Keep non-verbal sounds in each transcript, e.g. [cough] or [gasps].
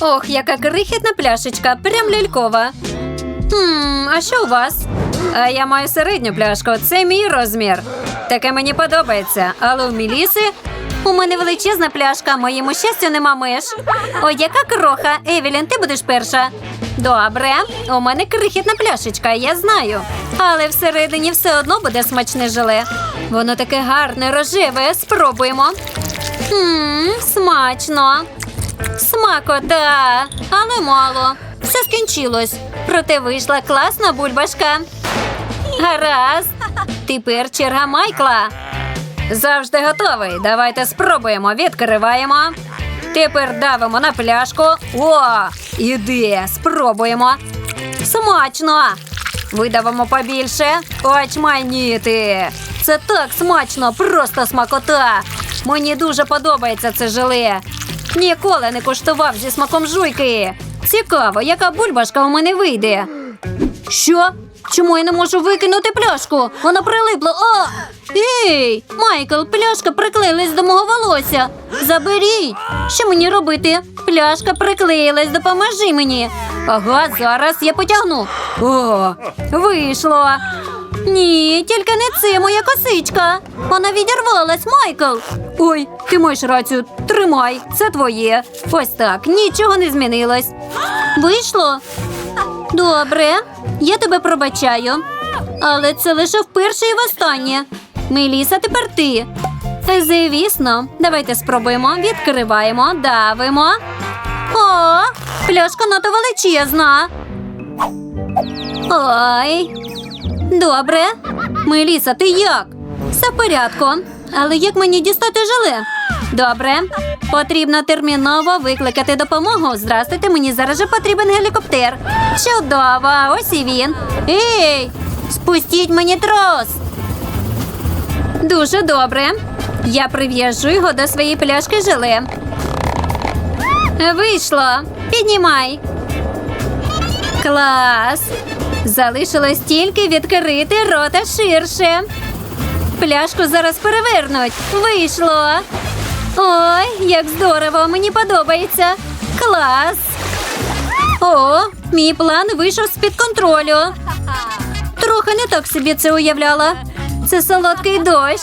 Ох, яка крихітна пляшечка, прям лялькова. Хм, а що у вас? А я маю середню пляшку, це мій розмір. Таке мені подобається. Але у Міліси у мене величезна пляшка, моєму щастю нема меж. Ой, яка кроха. Евелін, ти будеш перша. Добре, у мене крихітна пляшечка, я знаю. Але всередині все одно буде смачне желе. Воно таке гарне, рожеве. Спробуємо. Ммм, смачно. Смакота, але мало. Все скінчилось. Проте вийшла класна бульбашка. Гаразд. Тепер черга Майкла. Завжди готовий. Давайте спробуємо. Відкриваємо. Тепер давимо на пляшку. О, іде. Спробуємо. Смачно. Видавимо побільше. Очманіти. Це так смачно, просто смакота. Мені дуже подобається це желе. Ніколи не куштував зі смаком жуйки. Цікаво, яка бульбашка у мене вийде. Що? Чому я не можу викинути пляшку? Вона прилипла. О! Ей! Майкл, пляшка приклеїлась до мого волосся. Заберіть! Що мені робити? Пляшка приклеїлась, допоможи мені. Ага, зараз я потягну. О, вийшло. Ні, тільки не це моя косичка. Вона відірвалась, Майкл. Ой, ти маєш рацію. Тримай, це твоє. Ось так, нічого не змінилось. Вийшло? Добре, я тебе пробачаю. Але це лише вперше і востаннє. Меліса, тепер ти. Звісно, давайте спробуємо. Відкриваємо, давимо. О, пляшка надто величезна. Ой. Добре. Меліса, ти як? Все в порядку. Але як мені дістати желе? Добре. Потрібно терміново викликати допомогу. Здрастуйте, мені зараз же потрібен гелікоптер. Чудово, ось і він. Ей! Спустіть мені трос. Дуже добре. Я прив'яжу його до своєї пляшки желе. Вийшло. Піднімай. Клас. Залишилось тільки відкрити рота ширше. Пляшку зараз перевернуть. Вийшло. Ой, як здорово, мені подобається. Клас. О, мій план вийшов з-під контролю. Трохи не так собі це уявляла. Це солодкий дощ.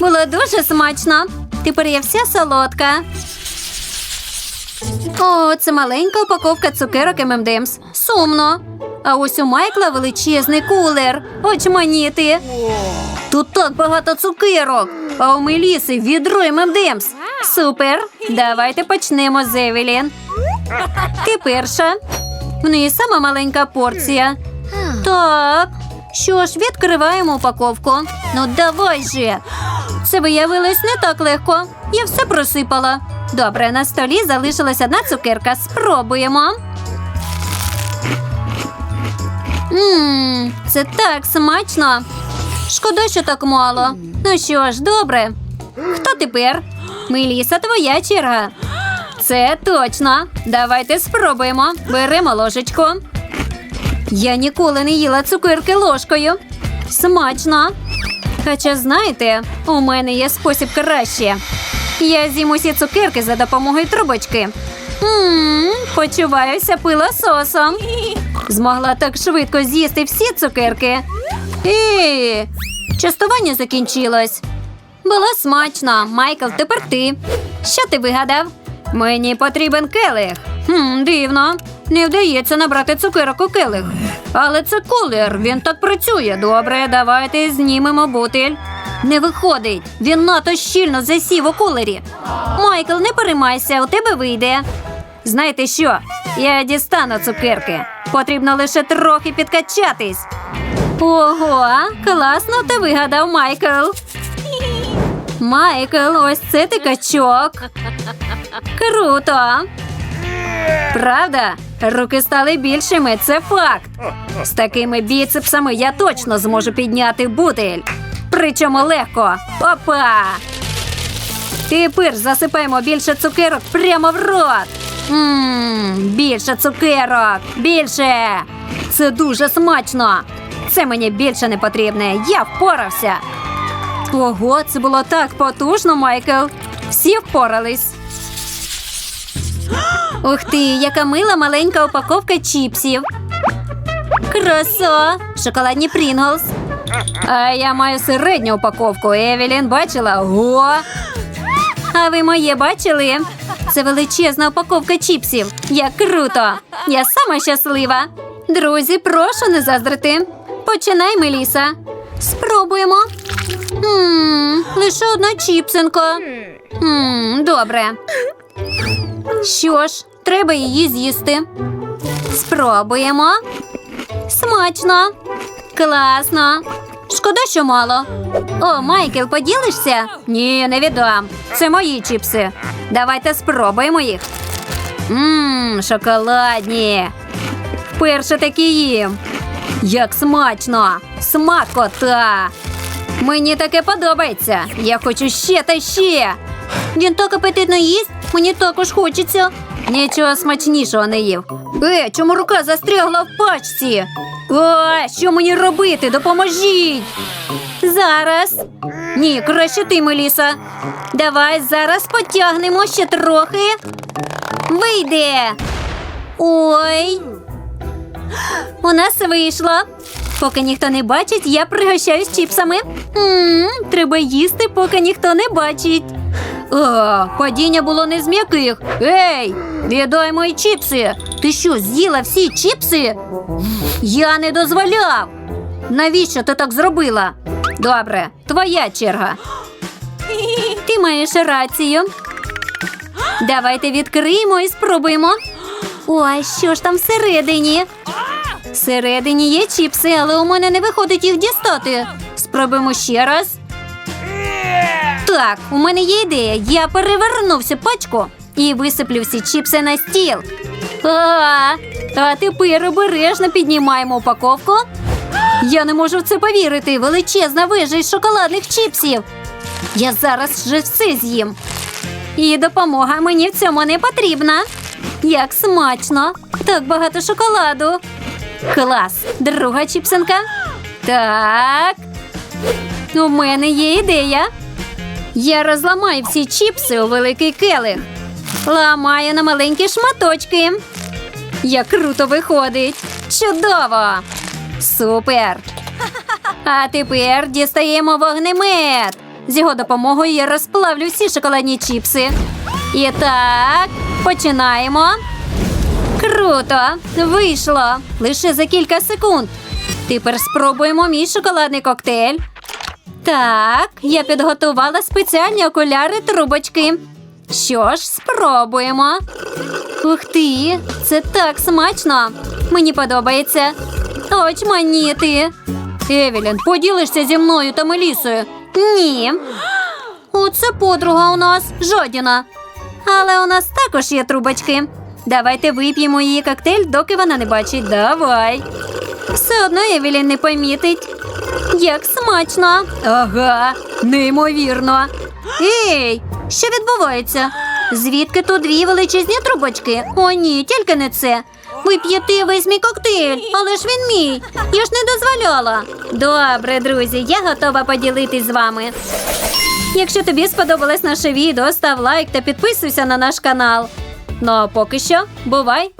Було дуже смачно. Тепер я вся солодка. О, це маленька упаковка цукерок ММДМС. Сумно. А ось у Майкла величезний кулер. Очманіти. Тут так багато цукерок. А у Меліси відро ММДМС. Супер. Давайте почнемо з Евелін. Ти перша. В неї сама маленька порція. Так. Що ж, відкриваємо упаковку. Ну давай же. Це виявилось не так легко. Я все просипала. Добре, на столі залишилась одна цукерка. Спробуємо. Це так смачно. Шкода, що так мало. Ну що ж, добре. Хто тепер? Меліса, твоя черга. Це точно. Давайте спробуємо. Беремо ложечку. Я ніколи не їла цукерки ложкою. Смачно. Хоча, знаєте, у мене є спосіб краще. Я з'їм усі цукерки за допомогою трубочки. Ммм, почуваюся пилососом. Змогла так швидко з'їсти всі цукерки. Ей, частування закінчилось. Було смачно. Майкл, тепер ти. Що ти вигадав? Мені потрібен келих. Хм, Дивно. Не вдається набрати цукерок у келих. Але це кулер, він так працює. Добре, давайте знімемо бутиль. Не виходить. Він надто щільно засів у кулері. Майкл, не переймайся, у тебе вийде. Знаєте що? Я дістану цукерки. Потрібно лише трохи підкачатись. Ого, класно ти вигадав, Майкл. Майкл, ось це ти качок. Круто. Правда? Руки стали більшими, це факт. З такими біцепсами я точно зможу підняти бутиль. Причому легко. Опа! Тепер засипаємо більше цукерок прямо в рот. Ммм, більше цукерок, більше. Це дуже смачно. Це мені більше не потрібне. Я впорався. Ого, це було так потужно, Майкл. Всі впорались. Ух ти, яка мила маленька упаковка чіпсів. Краса! Шоколадні Прінглс. А я маю середню упаковку. Евелін бачила? Ого! А ви моє бачили? Це величезна упаковка чіпсів. Як круто! Я сама щаслива. Друзі, прошу не заздрити. Починай, Меліса. Спробуємо. Ммм, лише одна чіпсинка. Ммм, добре. Що ж, треба її з'їсти. Спробуємо. Смачно. Класно. Шкода, що мало. О, Майкл, поділишся? Ні, не віддам. Це мої чіпси. Давайте спробуємо їх. Ммм, шоколадні. Вперше такі їм. Як смачно! Смакота! Мені таке подобається. Я хочу ще та ще. Він так апетитно їсть, мені також хочеться. Нічого смачнішого не їв. Е, чому рука застрягла в пачці? О, що мені робити? Допоможіть. Зараз. Ні, краще ти, Меліса. Давай зараз потягнемо ще трохи. Вийде. Ой. У нас вийшло. Поки ніхто не бачить, я пригощаюсь чіпсами. м треба їсти, поки ніхто не бачить. О, падіння було не з м'яких. Ей, віддай мої чіпси. Ти що, з'їла всі чіпси? Я не дозволяв. Навіщо ти так зробила? Добре, твоя черга. [gasps] Ти маєш рацію. Давайте відкриємо і спробуємо. Ой, що ж там всередині? Всередині є чіпси, але у мене не виходить їх дістати. Спробуємо ще раз. Так, у мене є ідея. Я переверну всю пачку і висиплю всі чіпси на стіл. А, а тепер обережно піднімаємо упаковку. Я не можу в це повірити. Величезна вижа із шоколадних чіпсів. Я зараз вже все з'їм. І допомога мені в цьому не потрібна. Як смачно! Так багато шоколаду. Клас! Друга чіпсинка. Так. У мене є ідея. Я розламаю всі чіпси у великий келих. Ламаю на маленькі шматочки. Як круто виходить. Чудово! Супер! А тепер дістаємо вогнемет. З його допомогою я розплавлю всі шоколадні чіпси. І так, починаємо. Круто! Вийшло! Лише за кілька секунд. Тепер спробуємо мій шоколадний коктейль. Так, я підготувала спеціальні окуляри трубочки. Що ж, спробуємо. Ух ти, це так смачно. Мені подобається. Очманіти. Евелін, поділишся зі мною та Мелісою? Ні. Оце подруга у нас жодіна. Але у нас також є трубочки. Давайте вип'ємо її коктейль, доки вона не бачить. Давай. Все одно Евелін не помітить. Як смачно. Ага, неймовірно. Ей, що відбувається? Звідки тут дві величезні трубочки? О, ні, тільки не це. Ви п'єте весь мій коктейль, але ж він мій. Я ж не дозволяла. Добре, друзі, я готова поділитись з вами. Якщо тобі сподобалось наше відео, став лайк та підписуйся на наш канал. Ну а поки що, бувай!